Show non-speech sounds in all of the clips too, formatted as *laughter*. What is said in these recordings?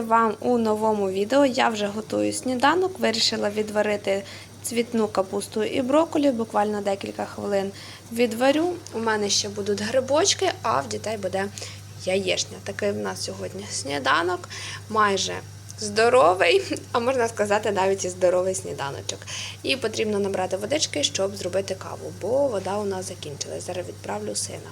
Вам у новому відео я вже готую сніданок. Вирішила відварити цвітну капусту і брокколі. Буквально декілька хвилин відварю. У мене ще будуть грибочки, а в дітей буде яєчня. Такий в нас сьогодні сніданок. Майже здоровий, а можна сказати, навіть і здоровий сніданочок. І потрібно набрати водички, щоб зробити каву, бо вода у нас закінчилась. Зараз відправлю сина.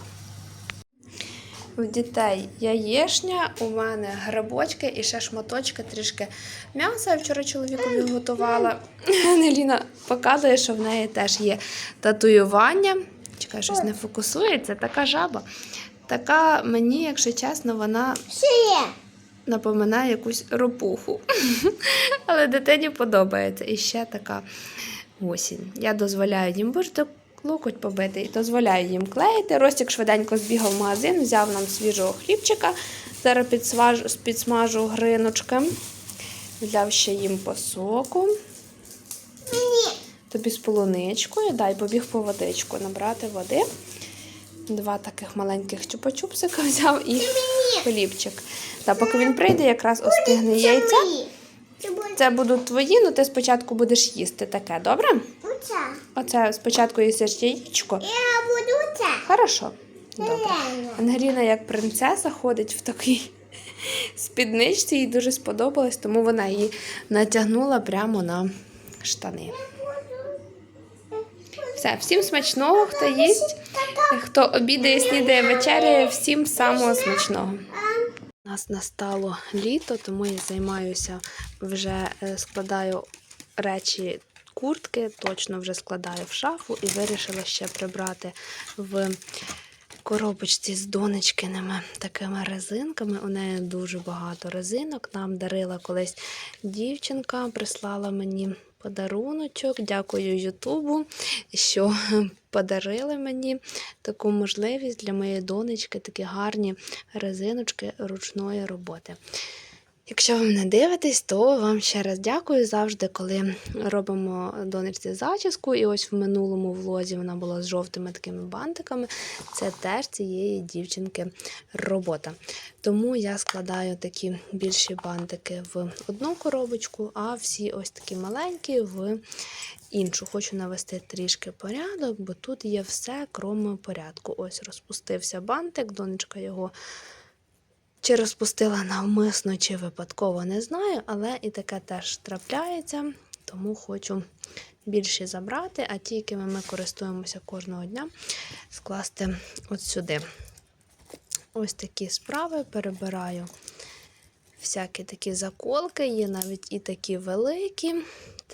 У дітей яєшня, у мене грибочки і ще шматочки, трішки м'яса. Я вчора чоловікові готувала. Неліна *laughs* показує, що в неї теж є татуювання. Чекай, щось не фокусується. Така жаба. Така мені, якщо чесно, вона напоминає якусь ропуху. *laughs* Але дитині подобається. І ще така осінь. Я дозволяю їм боже, локоть побитий, дозволяю їм клеїти. Ростік швиденько збігав в магазин, взяв нам свіжого хлібчика. Зараз підсмажу, підсмажу гриночки. Взяв ще їм по соку. Тобі з полуничкою. Дай побіг по водичку набрати води. Два таких маленьких чупа-чупсика *laughs* взяв і хлібчик. Та поки він прийде, якраз остигне яйця. Це будуть твої, але ти спочатку будеш їсти таке, добре? Оце. Оце спочатку їсиш яєчко. Я буду це. Хорошо. Добре. Ангеліна, як принцеса, ходить в такій спідничці, їй дуже сподобалось, тому вона її натягнула прямо на штани. Все, всім смачного, хто їсть, хто обідає, снідає, вечеряє, всім самого смачного. У нас настало літо, тому я займаюся вже е, складаю речі куртки, точно вже складаю в шафу і вирішила ще прибрати в коробочці з донечкиними такими резинками. У неї дуже багато резинок. Нам дарила колись дівчинка, прислала мені подаруночок. Дякую Ютубу, що *laughs* подарили мені таку можливість для моєї донечки, такі гарні резиночки ручної роботи. Якщо ви мене дивитесь, то вам ще раз дякую завжди, коли робимо донечці зачіску. І ось в минулому влозі вона була з жовтими такими бантиками. Це теж цієї дівчинки робота. Тому я складаю такі більші бантики в одну коробочку, а всі ось такі маленькі в іншу. Хочу навести трішки порядок, бо тут є все, крім порядку. Ось розпустився бантик, донечка його чи розпустила навмисно, чи випадково, не знаю, але і таке теж трапляється, тому хочу більше забрати, а ті, якими ми користуємося кожного дня, скласти от сюди. Ось такі справи перебираю. Всякі такі заколки, є навіть і такі великі.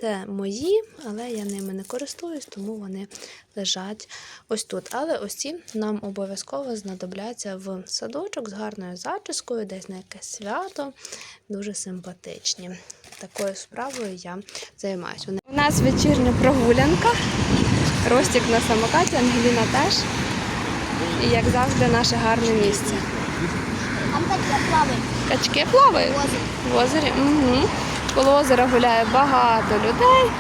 Це мої, але я ними не користуюсь, тому вони лежать ось тут. Але ось ці нам обов'язково знадобляться в садочок з гарною зачіскою, десь на якесь свято. Дуже симпатичні. Такою справою я займаюся. У нас вечірня прогулянка. Ростік на самокаті, Ангеліна теж. І як завжди, наше гарне місце. Там таке плаває. Качки плавають в озері. Угу. Коло озера гуляє багато людей,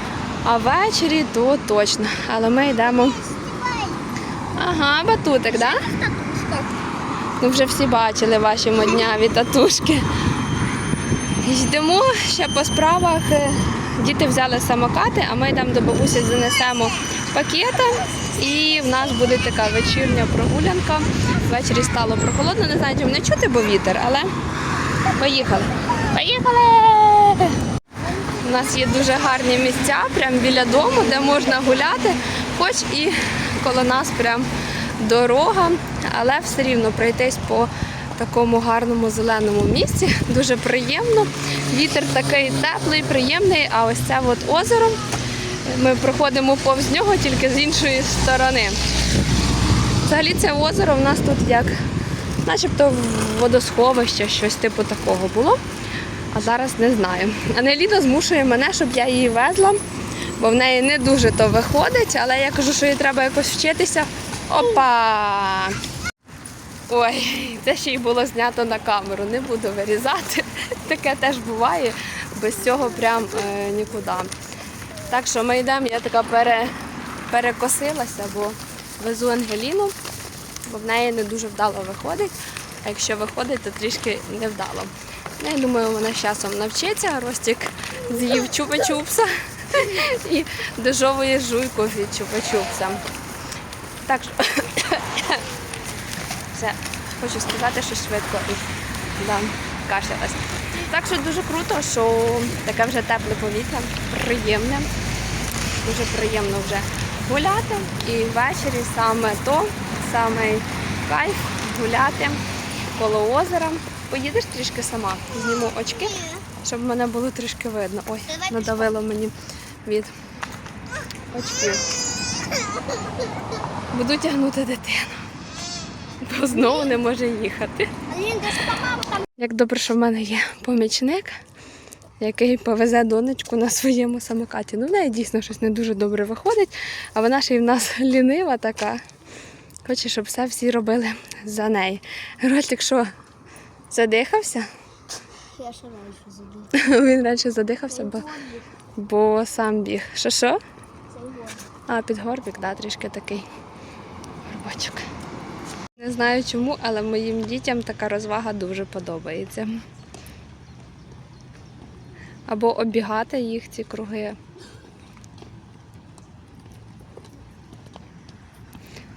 а ввечері то точно. Але ми йдемо. Ага, батутик, так? Да? Ну, вже всі бачили ваші модняві татушки. Йдемо ще по справах. Діти взяли самокати, а ми йдемо до бабусі, занесемо пакети. І в нас буде така вечірня прогулянка. Ввечері стало прохолодно, не знаю, чи мене чути, бо вітер, але поїхали. Поїхали! У нас є дуже гарні місця прямо біля дому, де можна гуляти, хоч і коло нас прям дорога, але все рівно пройтись по такому гарному зеленому місці. Дуже приємно. Вітер такий теплий, приємний, а ось це от озеро. Ми проходимо повз нього тільки з іншої сторони. Взагалі це озеро в нас тут як начебто водосховище, щось типу такого було. А зараз не знаю. Анеліна змушує мене, щоб я її везла, бо в неї не дуже то виходить, але я кажу, що їй треба якось вчитися. Опа! Ой, це ще й було знято на камеру, не буду вирізати. *laughs* Таке теж буває, без цього прям е, нікуди. Так що ми йдемо, я така пере, перекосилася, бо везу Ангеліну, бо в неї не дуже вдало виходить. А якщо виходить, то трішки невдало. Ну, я думаю, вона з часом навчиться. Ростик з'їв чупа-чупса *laughs* і дожовує жуйку від чупа-чупса. Так що *coughs* все, хочу сказати, що швидко і да, кашлялась. Так що дуже круто, що таке вже тепле повітря, приємне. Дуже приємно вже гуляти. І ввечері саме то, саме кайф гуляти коло озера. Поїдеш трішки сама, зніму очки, щоб мене було трішки видно. Ой, надавило мені від очків. Буду тягнути дитину, бо знову не може їхати. Як добре, що в мене є помічник, який повезе донечку на своєму самокаті. Ну, в неї дійсно щось не дуже добре виходить, а вона ще й в нас *laughs* лінива така. Хоче, щоб все всі робили за неї. Ротик що, задихався? Я ще раніше забув. *laughs* Він раніше задихався, бо, бо сам біг. Що що? А, під горбик, да, трішки такий горбочок. Не знаю чому, але моїм дітям така розвага дуже подобається. Або обігати їх ці круги.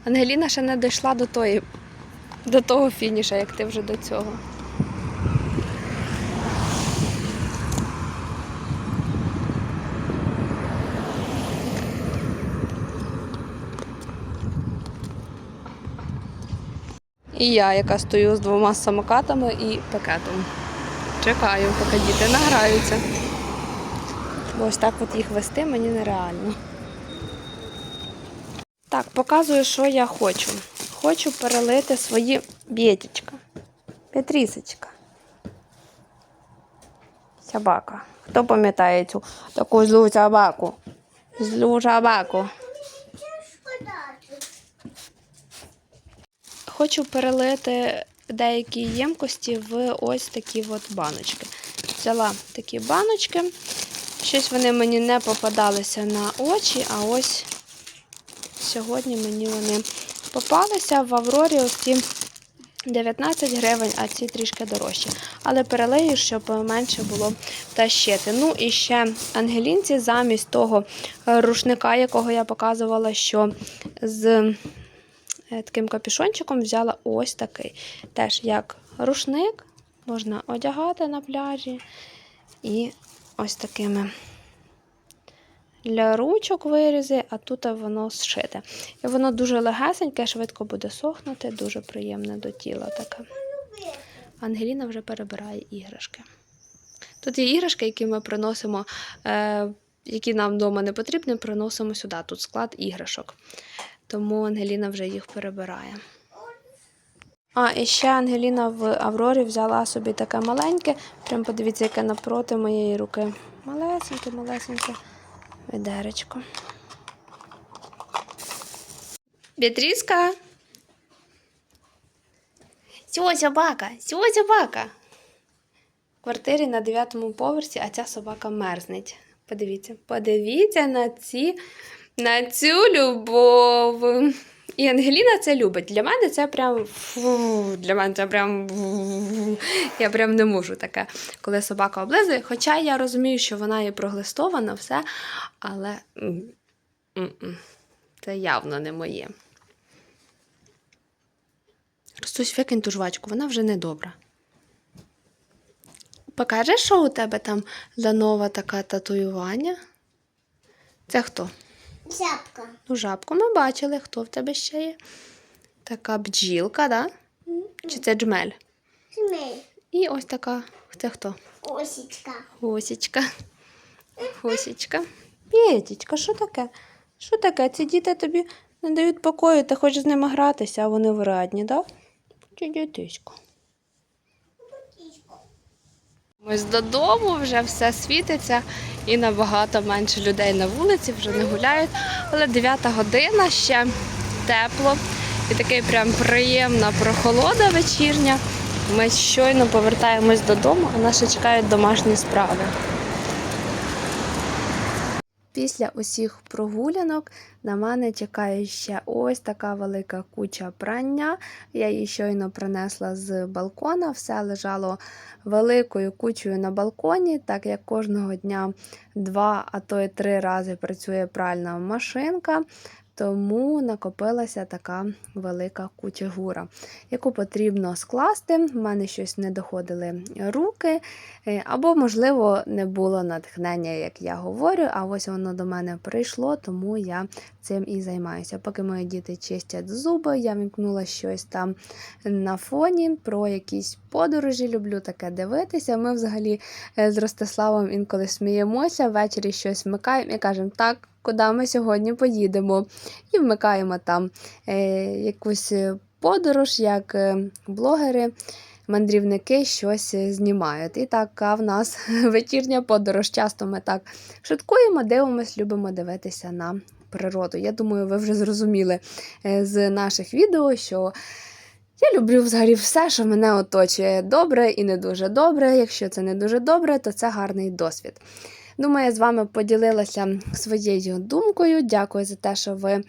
Ангеліна ще не дійшла до тої, до того фініша, як ти вже до цього. І я, яка стою з двома самокатами і пакетом. Чекаю, поки діти награються. Бо ось так от їх вести мені нереально. Так, показую, що я хочу. Хочу перелити свої бєтічка. Петрісочка. Собака. Хто пам'ятає цю таку злу собаку? Злу собаку. Хочу перелити деякі ємкості в ось такі от баночки. Взяла такі баночки. Щось вони мені не попадалися на очі, а ось сьогодні мені вони попалися в Аврорі ось ці 19 гривень, а ці трішки дорожчі. Але перелию, щоб менше було тащити. Ну і ще ангелінці замість того рушника, якого я показувала, що з таким капюшончиком взяла ось такий. Теж як рушник, можна одягати на пляжі. І ось такими для ручок вирізи, а тут воно зшите. І воно дуже легесеньке, швидко буде сохнути, дуже приємне до тіла таке. Ангеліна вже перебирає іграшки. Тут є іграшки, які ми приносимо, е, які нам вдома не потрібні, приносимо сюди. Тут склад іграшок. Тому Ангеліна вже їх перебирає. А, і ще Ангеліна в Аврорі взяла собі таке маленьке. Прям подивіться, яке напроти моєї руки. Малесеньке, малесеньке відеречко. Бітріска. Сьо, собака, сьо, собака. В квартирі на дев'ятому поверсі, а ця собака мерзнеть. Подивіться, подивіться на ці, на цю любов. І Ангеліна це любить. Для мене це прям фу, для мене це прям фу. я прям не можу таке, коли собака облизує. Хоча я розумію, що вона є проглистована, все, але це явно не моє. Ростусь, викинь ту жвачку, вона вже не добра. Покажеш, що у тебе там за нова така татуювання? Це хто? Шапка. Ну, жабку ми бачили, хто в тебе ще є? Така бджілка, да? Чи це джмель? Смій. І ось така. Це хто? Осічка. Госічка. Госічка. Петічка, що таке? Що таке? Ці діти тобі не дають покою, ти хочеш з ними гратися, а вони врадні, так? Да? Чи дітисько? Ось додому вже все світиться і набагато менше людей на вулиці, вже не гуляють. Але 9 година ще тепло і таке прям приємна прохолода вечірня. Ми щойно повертаємось додому, а ще чекають домашні справи. Після усіх прогулянок на мене чекає ще ось така велика куча прання. Я її щойно принесла з балкона, все лежало великою кучею на балконі, так як кожного дня два, а то й три рази працює пральна машинка. Тому накопилася така велика куча гура, яку потрібно скласти. В мене щось не доходили руки, або, можливо, не було натхнення, як я говорю. А ось воно до мене прийшло, тому я цим і займаюся. Поки мої діти чистять зуби, я вімкнула щось там на фоні про якісь подорожі. Люблю таке дивитися. Ми взагалі е, з Ростиславом інколи сміємося, ввечері щось вмикаємо і кажемо, так, куди ми сьогодні поїдемо. І вмикаємо там е, якусь е, подорож, як е, блогери. Мандрівники щось е, знімають. І така в нас *laughs* вечірня подорож. Часто ми так шуткуємо, дивимось, любимо дивитися на природу. Я думаю, ви вже зрозуміли е, з наших відео, що я люблю взагалі все, що мене оточує добре і не дуже добре. Якщо це не дуже добре, то це гарний досвід. Думаю, я з вами поділилася своєю думкою. Дякую за те, що ви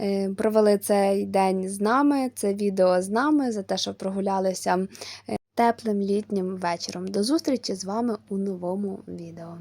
е, провели цей день з нами, це відео з нами, за те, що прогулялися е, теплим літнім вечором. До зустрічі з вами у новому відео.